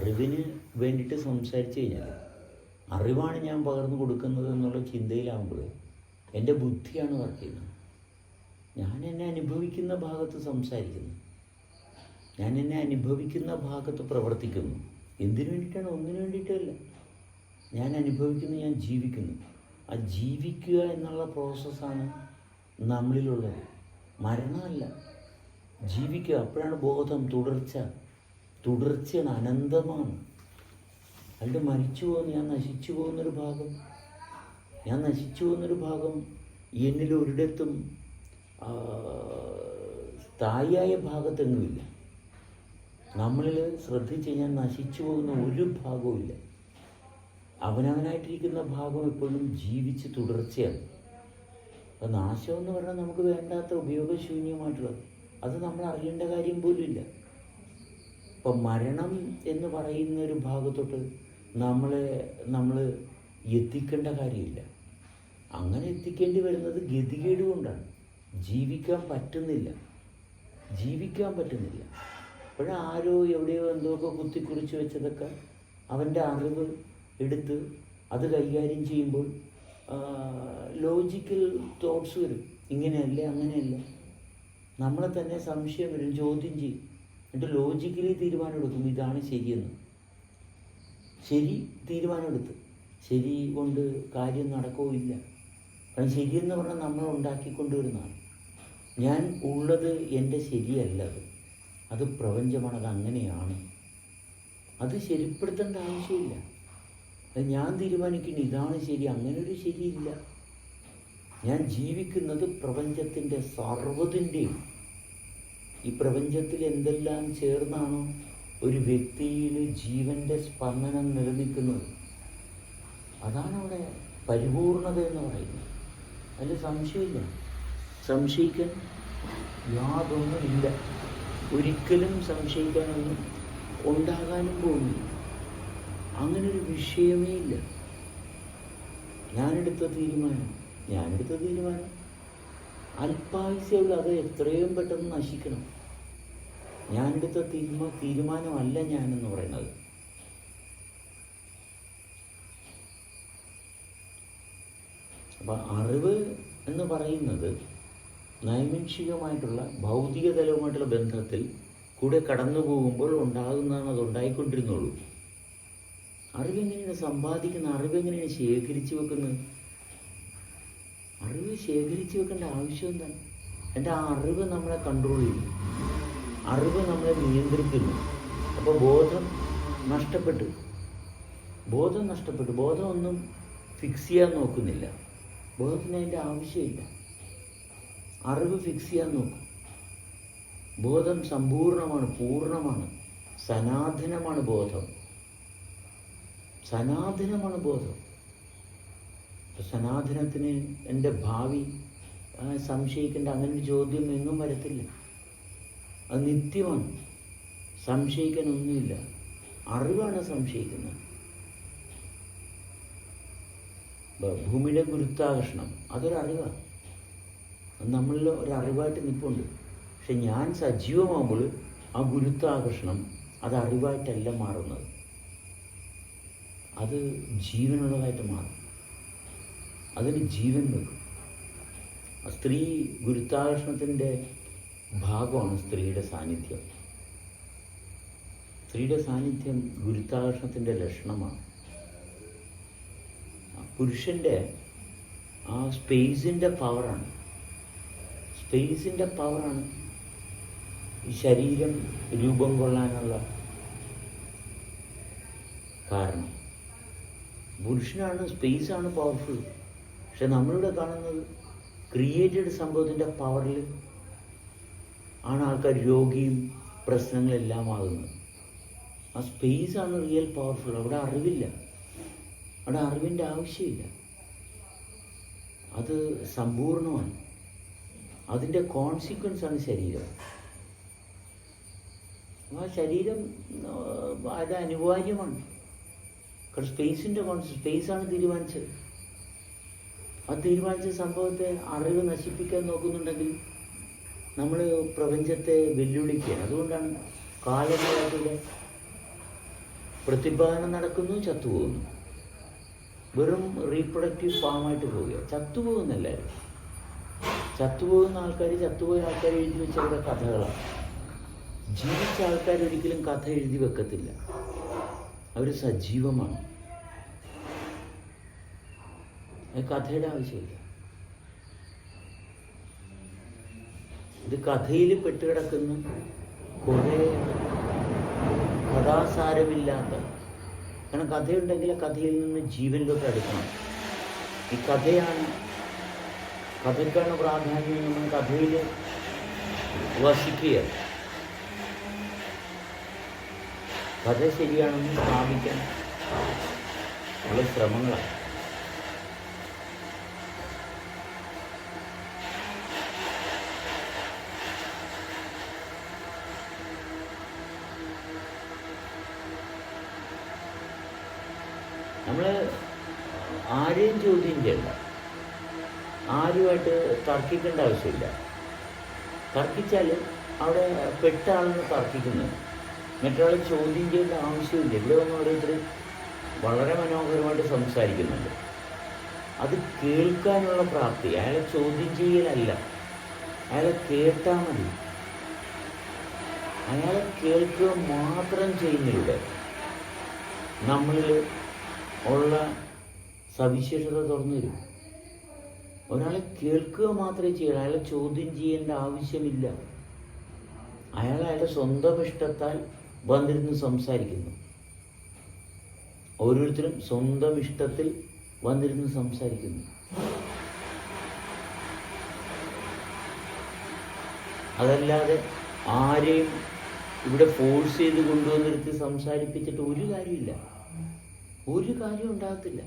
അറിവിന് വേണ്ടിയിട്ട് സംസാരിച്ചു കഴിഞ്ഞാൽ അറിവാണ് ഞാൻ പകർന്നു കൊടുക്കുന്നത് എന്നുള്ള ചിന്തയിലാകുമ്പോൾ എന്റെ ബുദ്ധിയാണ് വർക്ക് ചെയ്യുന്നത്. ഞാൻ എന്നെ അനുഭവിക്കുന്ന ഭാഗത്ത് സംസാരിക്കുന്നു. ഞാൻ എന്നെ അനുഭവിക്കുന്ന ഭാഗത്ത് പ്രവർത്തിക്കുന്നു. എന്തിനു വേണ്ടിയിട്ടാണ്? ഒന്നിനു വേണ്ടിയിട്ടല്ല. ഞാൻ അനുഭവിക്കുന്നു ഞാൻ ജീവിക്കുന്നു. ആ ജീവിക്കുക എന്നുള്ള പ്രോസസ്സാണ് നമ്മളിലുള്ളത്. മരണമല്ല. ജീവിക്കുക. അപ്പോഴാണ് ബോധം തുടർച്ച. തുടർച്ചയാണ് അനന്തമാണ്. അയാളുടെ മരിച്ചു പോകുന്ന ഞാൻ നശിച്ചു പോകുന്നൊരു ഭാഗം. ഞാൻ നശിച്ചു പോകുന്നൊരു ഭാഗം എന്നിൽ ഒരിടത്തും സ്ഥായിയായ ഭാഗത്തെങ്ങുമില്ല നമ്മളിൽ ശ്രദ്ധിച്ച് ഞാൻ നശിച്ചു പോകുന്ന ഒരു ഭാഗവുമില്ല. അവനവനായിട്ടിരിക്കുന്ന ഭാഗം എപ്പോഴും ജീവിച്ച് തുടർച്ചയാണ്. അപ്പം നാശം എന്ന് പറഞ്ഞാൽ നമുക്ക് വേണ്ടാത്ത ഉപയോഗശൂന്യമായിട്ടുള്ളത്. അത് നമ്മൾ അറിയേണ്ട കാര്യം പോലും ഇല്ല ഇപ്പം മരണം എന്ന് പറയുന്ന ഒരു ഭാഗത്തോട്ട് നമ്മളെ നമ്മൾ എത്തിക്കേണ്ട കാര്യമില്ല. അങ്ങനെ എത്തിക്കേണ്ടി വരുന്നത് ഗതികേട് കൊണ്ടാണ്. ജീവിക്കാൻ പറ്റുന്നില്ല. ജീവിക്കാൻ പറ്റുന്നില്ല. ആരോ എവിടെയോ എന്തൊക്കെ കുത്തിക്കുറിച്ച് വെച്ചതൊക്കെ അവന്റെ അറിവ് എടുത്ത് അത് കൈകാര്യം ചെയ്യുമ്പോൾ ലോജിക്കൽ തോട്ട്സ് വരും. ഇങ്ങനെയല്ലേ അങ്ങനെയല്ല? നമ്മളെ തന്നെ സംശയം വരും. ചോദ്യം ചെയ്യും. എന്നിട്ട് ലോജിക്കലി തീരുമാനമെടുക്കും. ഇതാണ് ശരിയെന്ന്. ശരി തീരുമാനമെടുത്ത്. ശരി കൊണ്ട് കാര്യം നടക്കുകയില്ല കാരണം ശരിയെന്ന് പറഞ്ഞാൽ നമ്മൾ ഉണ്ടാക്കിക്കൊണ്ടുവരുന്നതാണ് ഞാൻ ഉള്ളത് എന്റെ ശരിയല്ല അത് അത് പ്രപഞ്ചമാണ് അത് അങ്ങനെയാണ്. അത് ശരിപ്പെടുത്തേണ്ട ആവശ്യമില്ല. അത് ഞാൻ തീരുമാനിക്കുന്നു ഇതാണ് ശരി. അങ്ങനെ ഒരു ശരിയില്ല. ഞാൻ ജീവിക്കുന്നത് പ്രപഞ്ചത്തിന്റെ സർവതിന്റെയും ഈ പ്രപഞ്ചത്തിൽ എന്തെല്ലാം ചേർന്നാണോ ഒരു വ്യക്തിയിൽ ജീവന്റെ സ്പന്ദനം നിലനിൽക്കുന്നത്? അതാണ് അവിടെ പരിപൂർണത എന്ന് പറയുന്നത്. അതിൽ സംശയമില്ല. സംശയിക്കാൻ യാതൊന്നുമില്ല ഒരിക്കലും സംശയിക്കാനൊന്നും ഉണ്ടാകാനും പോകുന്നില്ല. അങ്ങനൊരു വിഷയമേ ഇല്ല. ഞാനെടുത്ത തീരുമാനം ഞാനെടുത്ത തീരുമാനം. അല്പായുസ്യമുള്ള അത് എത്രയും പെട്ടെന്ന് നശിക്കണം. ഞാൻ എടുത്ത തീരുമാ തീരുമാനമല്ല ഞാനെന്ന് പറയുന്നത്. അപ്പം അറിവ് എന്ന് പറയുന്നത് നൈമിഷികമായിട്ടുള്ള ഭൗതിക തലവുമായിട്ടുള്ള ബന്ധത്തിൽ കൂടെ കടന്നു പോകുമ്പോൾ ഉണ്ടാകുന്നതാണ് അത് ഉണ്ടായിക്കൊണ്ടിരുന്നുള്ളൂ അറിവെങ്ങനെയാണ് സമ്പാദിക്കുന്ന അറിവെങ്ങനെയാണ് ശേഖരിച്ചു വെക്കുന്നത്? അറിവ് ശേഖരിച്ചു വെക്കേണ്ട ആവശ്യം എന്താണ്? എന്റെ ആ അറിവ് നമ്മളെ കൺട്രോൾ ചെയ്യുന്നു അറിവ് നമ്മളെ നിയന്ത്രിക്കുന്നു. അപ്പോൾ ബോധം നഷ്ടപ്പെട്ടു ബോധം നഷ്ടപ്പെട്ടു ബോധം ഒന്നും ഫിക്സ് ചെയ്യാൻ നോക്കുന്നില്ല. ബോധത്തിന് അതിന്റെ ആവശ്യമില്ല. അറിവ് ഫിക്സ് ചെയ്യാൻ നോക്കും. ബോധം സമ്പൂർണമാണ് പൂർണമാണ് സനാതനമാണ് ബോധം. സനാതനമാണ് ബോധം. സനാതനത്തിന് എന്റെ ഭാവി സംശയിക്കേണ്ട അങ്ങനെ ചോദ്യം എങ്ങും വരത്തില്ല. അത് നിത്യമാണ്. സംശയിക്കാനൊന്നുമില്ല. അറിവാണ് സംശയിക്കുന്നത്. ഭൂമിയുടെ ഗുരുത്വാകർഷണം അതൊരറിവാണ് അത് നമ്മളിൽ ഒരറിവായിട്ട് നിൽപ്പുണ്ട്. പക്ഷെ ഞാൻ സജീവമാകുമ്പോൾ ആ ഗുരുത്വാകർഷണം അത് അറിവായിട്ടല്ല മാറുന്നത്. അത് ജീവനുള്ളതായിട്ട് മാറും. അതിന് ജീവൻ നൽകും. ആ സ്ത്രീ ഗുരുത്വാകർഷണത്തിന്റെ ഭാഗമാണ് സ്ത്രീയുടെ സാന്നിധ്യം. സ്ത്രീയുടെ സാന്നിധ്യം ഗുരുത്വാകർഷണത്തിന്റെ ലക്ഷണമാണ്. പുരുഷന്റെ ആ സ്പേസിന്റെ പവറാണ്. സ്പേസിന്റെ പവറാണ് ഈ ശരീരം രൂപം കൊള്ളാനുള്ള കാരണം. പുരുഷനാണ് സ്പേസാണ് പവർഫുൾ പക്ഷെ നമ്മളിവിടെ കാണുന്നത് ക്രിയേറ്റഡ് സംഭവത്തിന്റെ പവറിൽ ആണ് ആൾക്കാർ രോഗിയും പ്രശ്നങ്ങളെല്ലാം ആകുന്നത്. ആ സ്പേസാണ് റിയൽ പവർഫുൾ അവിടെ അറിവില്ല. അവിടെ അറിവിന്റെ ആവശ്യമില്ല. അത് സമ്പൂർണമാണ് അതിന്റെ കോൺസിക്വൻസ് ആണ് ശരീരം. ആ ശരീരം അത് അനിവാര്യമാണ്. കാരണം സ്പേസിന്റെ കോൺസ് സ്പേസാണ് തീരുമാനിച്ചത്. ആ തീരുമാനിച്ച സംഭവത്തെ അറിവ് നശിപ്പിക്കാൻ നോക്കുന്നുണ്ടെങ്കിൽ നമ്മൾ പ്രപഞ്ചത്തെ വെല്ലുവിളിക്കുക അതുകൊണ്ടാണ് കാലങ്ങളായിട്ടുള്ള പ്രതിഭാവനം നടക്കുന്നു ചത്തുപോകുന്നു. വെറും റീപ്രൊഡക്റ്റീവ് ഫാമായിട്ട് പോവുക ചത്തുപോകുന്നല്ലേ ചത്തുപോകുന്ന ആൾക്കാർ ചത്തുപോയ ആൾക്കാർ എഴുതി വെച്ചവരുടെ കഥകളാണ്. ജീവിച്ച ആൾക്കാർ ഒരിക്കലും കഥ എഴുതി വെക്കത്തില്ല. അവർ സജീവമാണ് അത് കഥയുടെ ആവശ്യമില്ല. ഇത് കഥയിൽ പെട്ടുകിടക്കുന്ന കുറേ കഥാസാരമില്ലാത്ത കാരണം കഥയുണ്ടെങ്കിൽ കഥയിൽ നിന്ന് ജീവനിലോട്ട് എടുക്കണം. ഈ കഥയാണ് കഥയ്ക്കാണ് പ്രാധാന്യം നമ്മൾ കഥയിൽ വസിക്കുക കഥ ശരിയാണെന്ന് സ്ഥാപിക്കാൻ ഉള്ള ശ്രമങ്ങളാണ്. നമ്മൾ ആരെയും ചോദ്യം ചെയ്യണ്ട. ആരുമായിട്ട് തർക്കിക്കേണ്ട ആവശ്യമില്ല. തർക്കിച്ചാൽ അവിടെ പെട്ട ആളെന്ന് തർക്കിക്കുന്നത് മറ്റൊരാളെ ചോദ്യം ചെയ്യേണ്ട ആവശ്യമില്ല. ഇവിടെ വന്ന് ഓരോരുത്തർ വളരെ മനോഹരമായിട്ട് സംസാരിക്കുന്നുണ്ട്. അത് കേൾക്കാനുള്ള പ്രാപ്തി. അയാളെ ചോദ്യം ചെയ്യലല്ല. അയാളെ കേട്ടാൽ മതി. അയാളെ കേൾക്കുക മാത്രം ചെയ്യുന്നതിലൂടെ നമ്മളിൽ ഉള്ള സവിശേഷത തുറന്നു തരും. ഒരാളെ കേൾക്കുക മാത്രമേ ചെയ്യണം അയാളെ ചോദ്യം ചെയ്യേണ്ട ആവശ്യമില്ല. അയാൾ അയാളുടെ സ്വന്തം ഇഷ്ടത്താൽ വന്നിരുന്ന് സംസാരിക്കുന്നു. ഓരോരുത്തരും സ്വന്തം ഇഷ്ടത്തിൽ വന്നിരുന്ന് സംസാരിക്കുന്നു. അതല്ലാതെ ആരെയും ഇവിടെ ഫോഴ്സ് ചെയ്ത് കൊണ്ടുവന്നിരുത്തി സംസാരിപ്പിച്ചിട്ട് ഒരു കാര്യമില്ല ഒരു കാര്യം ഉണ്ടാകത്തില്ല.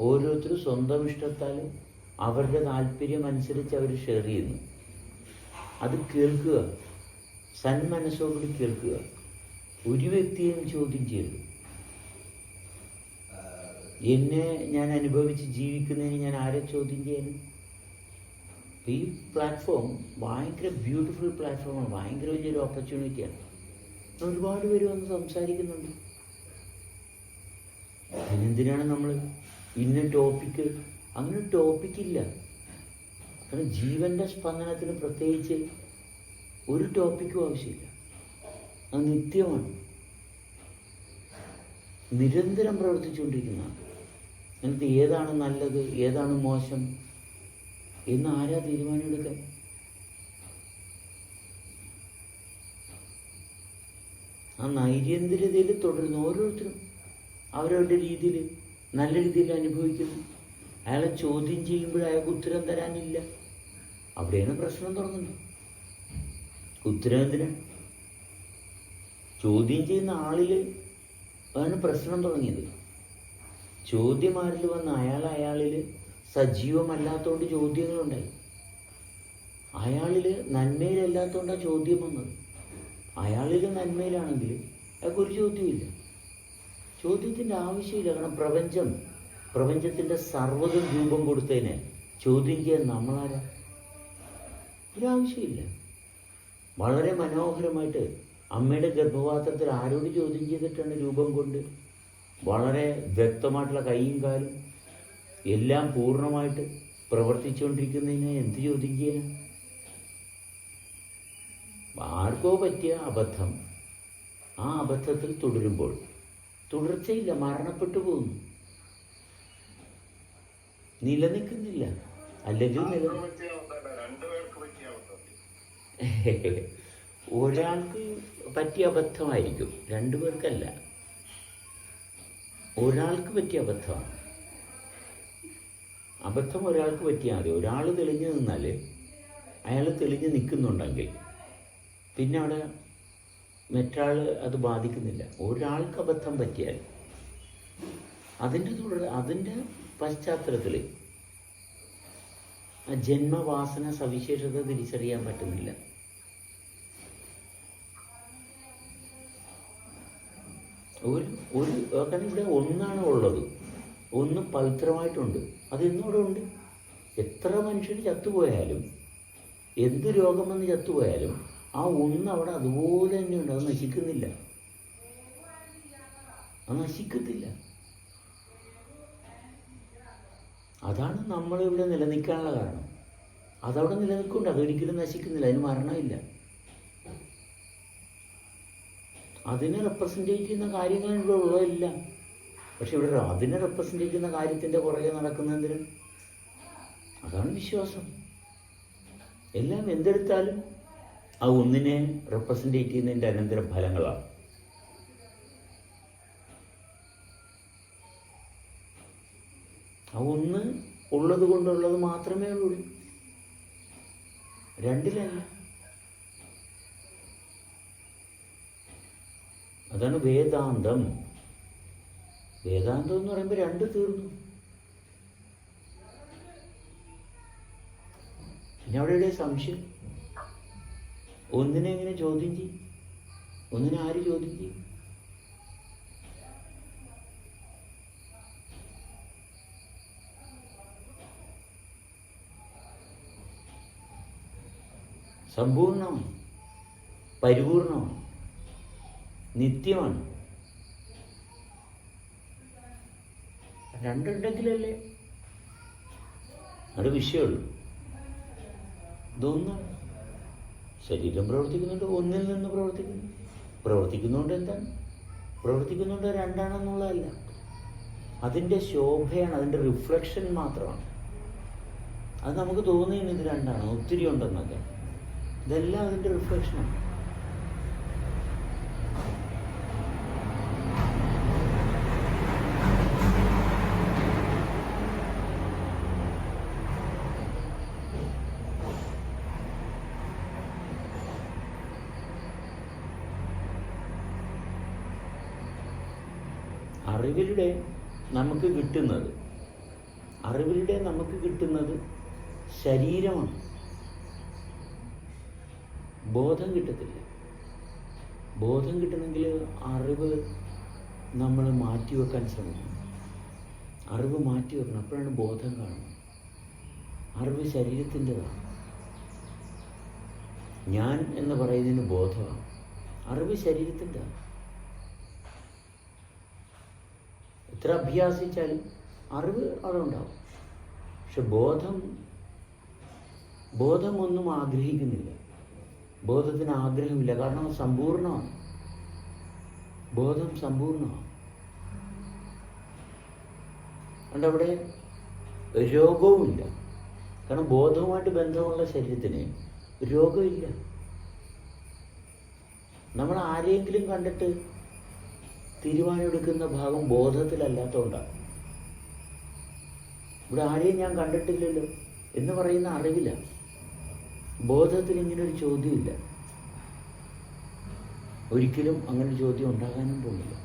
ഓരോരുത്തരും സ്വന്തം ഇഷ്ടത്താലും അവരുടെ താല്പര്യം അനുസരിച്ച് അവർ ഷെയർ ചെയ്യുന്നു. അത് കേൾക്കുക. സന്മനസ്സോടുകൂടി കേൾക്കുക. ഒരു വ്യക്തിയും ചോദ്യം ചെയ്യരുത്. എന്നെ ഞാൻ അനുഭവിച്ച് ജീവിക്കുന്നതിന് ഞാൻ ആരെ ചോദ്യം ചെയ്യാനും ഈ പ്ലാറ്റ്ഫോം ഭയങ്കര ബ്യൂട്ടിഫുൾ പ്ലാറ്റ്ഫോമാണ് ഭയങ്കര വലിയൊരു ഓപ്പർച്യൂണിറ്റിയാണ് ഒരുപാട് പേര് വന്ന് സംസാരിക്കുന്നുണ്ട്. അതിനെന്തിനാണ് നമ്മൾ ഇന്ന ടോപ്പിക്ക് അങ്ങനെ ടോപ്പിക്കില്ല കാരണം ജീവന്റെ സ്പന്ദനത്തിന് പ്രത്യേകിച്ച് ഒരു ടോപ്പിക്കും ആവശ്യമില്ല. അത് നിത്യമാണ്. നിരന്തരം പ്രവർത്തിച്ചുകൊണ്ടിരിക്കുന്നതാണ് എന്നിട്ട് ഏതാണ് നല്ലത് ഏതാണ് മോശം എന്ന് ആരാ തീരുമാനമെടുക്കാൻ? ആ നൈര്യന്തിരതയിൽ തുടരുന്ന ഓരോരുത്തരും. അവരവരുടെ രീതിയിൽ നല്ല രീതിയിൽ അനുഭവിക്കുന്നു. അയാളെ ചോദ്യം ചെയ്യുമ്പോൾ അയാൾക്ക് ഉത്തരം തരാനില്ല. അവിടെയാണ് പ്രശ്നം തുടങ്ങുന്നത്. ഉത്തരം എന്തിനാണ് ചോദ്യം ചെയ്യുന്ന ആളിൽ ആണ് പ്രശ്നം തുടങ്ങിയത്. ചോദ്യം ആരിൽ വന്ന് അയാൾ അയാളിൽ സജീവമല്ലാത്തതുകൊണ്ട് ചോദ്യങ്ങളുണ്ടായി. അയാളിൽ നന്മയിലല്ലാത്തതുകൊണ്ടാണ് ചോദ്യം വന്നത്. അയാളിൽ നന്മയിലാണെങ്കിൽ അയാൾക്കൊരു ചോദ്യമില്ല ചോദ്യത്തിന്റെ ആവശ്യമില്ല കാരണം പ്രപഞ്ചം പ്രപഞ്ചത്തിന്റെ സർവതും രൂപം കൊടുത്തതിന് ചോദ്യം ചെയ്യാൻ നമ്മളാരാ? ഒരാവശ്യമില്ല വളരെ മനോഹരമായിട്ട് അമ്മയുടെ ഗർഭപാത്രത്തിൽ ആരോട് ചോദ്യം ചെയ്തിട്ടാണ് രൂപം കൊണ്ട്? വളരെ വ്യക്തമായിട്ടുള്ള കൈയും കാലും എല്ലാം പൂർണമായിട്ട് പ്രവർത്തിച്ചുകൊണ്ടിരിക്കുന്നതിനെ എന്ത് ചോദ്യം ചെയ്യാൻ ആർക്കോ പറ്റിയ അബദ്ധം. ആ അബദ്ധത്തിൽ തുടരുമ്പോൾ തുടർച്ചയില്ല മരണപ്പെട്ടു പോകുന്നു. നിലനിൽക്കുന്നില്ല. അല്ലെങ്കിൽ ഒരാൾക്ക് പറ്റിയ അബദ്ധമായിരിക്കും. രണ്ടു പേർക്കല്ല. ഒരാൾക്ക് പറ്റിയ അബദ്ധമാണ്. അബദ്ധം ഒരാൾക്ക് പറ്റിയാൽ മതി. ഒരാൾ തെളിഞ്ഞു നിന്നാൽ അയാൾ തെളിഞ്ഞ് നിൽക്കുന്നുണ്ടെങ്കിൽ പിന്നെ അവിടെ മറ്റാൾ അത് ബാധിക്കുന്നില്ല. ഒരാൾക്ക് അബദ്ധം പറ്റിയാൽ അതിന്റെ തുടർ അതിന്റെ പശ്ചാത്തലത്തിൽ ആ ജന്മവാസന സവിശേഷത തിരിച്ചറിയാൻ പറ്റുന്നില്ല. ഒരു ഒരു കാരണം ഇവിടെ ഒന്നാണ് ഉള്ളത്. ഒന്ന് പവിത്രമായിട്ടുണ്ട്. അത് ഇന്നിവിടെ ഉണ്ട്? എത്ര മനുഷ്യർ ചത്തുപോയാലും എന്ത് രോഗം വന്ന് ചത്തുപോയാലും ആ ഒന്ന് അവിടെ അതുപോലെ തന്നെയുണ്ട് അത് നശിക്കുന്നില്ല. അത് നശിക്കത്തില്ല. അതാണ് നമ്മളിവിടെ നിലനിൽക്കാനുള്ള കാരണം. അതവിടെ നിലനിൽക്കുന്നുണ്ട്. അതൊരിക്കലും നശിക്കുന്നില്ല. അതിന് മരണമില്ല. അതിനെ റെപ്രസെന്റേറ്റ് ചെയ്യുന്ന കാര്യങ്ങൾ ഇവിടെ ഉള്ളതില്ല. പക്ഷെ ഇവിടെ അതിനെ റെപ്രസെന്റ് ചെയ്യുന്ന കാര്യത്തിന്റെ പുറകെ നടക്കുന്നതിന് അതാണ് വിശ്വാസം. എല്ലാം എന്തെടുത്താലും ആ ഒന്നിനെ റെപ്രസെന്റേറ്റ് ചെയ്യുന്നതിന്റെ അനന്തര ഫലങ്ങളാണ്. ആ ഒന്ന് ഉള്ളത് കൊണ്ടുള്ളത് മാത്രമേ ഉള്ളൂ. രണ്ടിലല്ല. അതാണ് വേദാന്തം. വേദാന്തം എന്ന് പറയുമ്പോൾ രണ്ട് തീർന്നു. പിന്നെ അവിടെ സംശയം? ഒന്നിനെ എങ്ങനെ ചോദ്യം ചെയ്യും? ഒന്നിനെ ആര് ചോദ്യം ചെയ്യും? സമ്പൂർണമാണ് പരിപൂർണമാണ് നിത്യമാണ്. രണ്ടുണ്ടെങ്കിലല്ലേ അത് വിഷയമുള്ളൂ. ഇതൊന്നാണ് ശരീരം പ്രവർത്തിക്കുന്നുണ്ട് ഒന്നിൽ നിന്ന് പ്രവർത്തിക്കുന്നു. പ്രവർത്തിക്കുന്നുണ്ട് എന്താണ്? പ്രവർത്തിക്കുന്നുണ്ട് രണ്ടാണെന്നുള്ളതല്ല. അതിന്റെ ശോഭയാണ് അതിന്റെ റിഫ്ലക്ഷൻ മാത്രമാണ്. അത് നമുക്ക് തോന്നിയത് രണ്ടാണ് ഒത്തിരി ഉണ്ടെന്നൊക്കെ. ഇതെല്ലാം അതിന്റെ റിഫ്ലക്ഷനാണ്. അറിവിലൂടെ നമുക്ക് കിട്ടുന്നത്. അറിവിലൂടെ നമുക്ക് കിട്ടുന്നത് ശരീരമാണ്. ബോധം കിട്ടത്തില്ല. ബോധം കിട്ടണമെങ്കിൽ അറിവ് നമ്മൾ മാറ്റിവെക്കാൻ ശ്രമിക്കണം. അറിവ് മാറ്റി വെക്കണം. അപ്പോഴാണ് ബോധം കാണുന്നത്. അറിവ് ശരീരത്തിന്റെതാണ്. ഞാൻ എന്ന് പറയുന്നതിന് ബോധമാണ്. അറിവ് ശരീരത്തിന്റെതാണ് എത്ര അഭ്യാസിച്ചാലും അറിവ് അവിടെ ഉണ്ടാവും. പക്ഷെ ബോധം ബോധമൊന്നും ആഗ്രഹിക്കുന്നില്ല. ബോധത്തിന് ആഗ്രഹമില്ല. കാരണം സമ്പൂർണമാണ്. ബോധം സമ്പൂർണമാണ്. അതുകൊണ്ട് അവിടെ രോഗവുമില്ല. കാരണം ബോധവുമായിട്ട് ബന്ധമുള്ള ശരീരത്തിന് രോഗമില്ല. നമ്മൾ ആരെങ്കിലും കണ്ടിട്ട് തീരുമാനമെടുക്കുന്ന ഭാഗം ബോധത്തിലല്ലാത്തതുകൊണ്ടാണ് ഇവിടെ ആരെയും ഞാൻ കണ്ടിട്ടില്ലല്ലോ എന്ന് പറയുന്ന അറിവില്ല. ബോധത്തിൽ ഇങ്ങനെ ഒരു ചോദ്യമില്ല. ഒരിക്കലും അങ്ങനെ ചോദ്യം ഉണ്ടാകാനും പോകുന്നില്ല